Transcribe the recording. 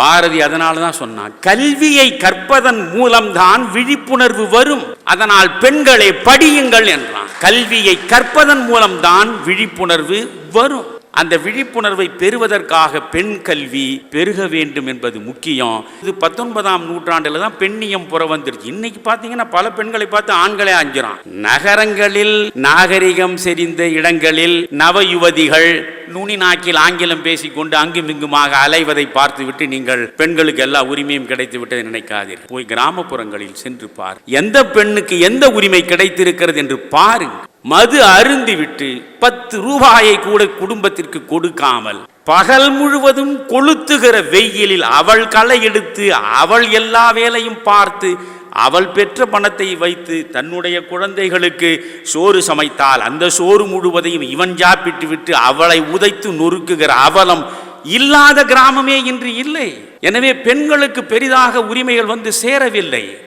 பாரதி அதனால தான் சொன்னான் கல்வியை கற்பதன் மூலம்தான் விழிப்புணர்வு வரும். அதனால் பெண்களை படியுங்கள் என்றான். கல்வியை கற்பதன் மூலம்தான் விழிப்புணர்வு வரும். அந்த விழிப்புணர்வை பெறுவதற்காக பெண் கல்வி பெருக வேண்டும் என்பது முக்கியம். இது பத்தொன்பதாம் நூற்றாண்டில் தான் பெண்ணியம் புற வந்துருச்சு இன்னைக்கு பார்த்தீங்கன்னா பல பெண்களை பார்த்து ஆண்களே அஞ்சுறான். நகரங்களில் நாகரிகம் செறிந்த இடங்களில் நவ யுவதிகள் நுனி நாக்கில் ஆங்கிலம் பேசிக்கொண்டு அங்கும் இங்குமாக அலைவதை பார்த்துவிட்டு நீங்கள் பெண்களுக்கு எல்லா உரிமையும் கிடைத்து விட்டதை நினைக்காதீர்கள் போய் கிராமப்புறங்களில் சென்று பார். எந்த பெண்ணுக்கு எந்த உரிமை கிடைத்திருக்கிறது என்று பாருங்க மது அருந்திவிட்டு பத்து ரூபாயை கூட குடும்பத்திற்கு கொடுக்காமல் பகல் முழுவதும் கொளுத்துகிற வெயிலில் அவள் களை எடுத்து அவள் எல்லா வேலையும் பார்த்து அவள் பெற்ற பணத்தை வைத்து தன்னுடைய குழந்தைகளுக்கு சோறு சமைத்தால் அந்த சோறு முழுவதையும் இவன் சாப்பிட்டு விட்டு அவளை உதைத்து நொறுக்குகிற அவலம் இல்லாத கிராமமே இன்று இல்லை. எனவே பெண்களுக்கு பெரிதாக உரிமைகள் வந்து சேரவில்லை.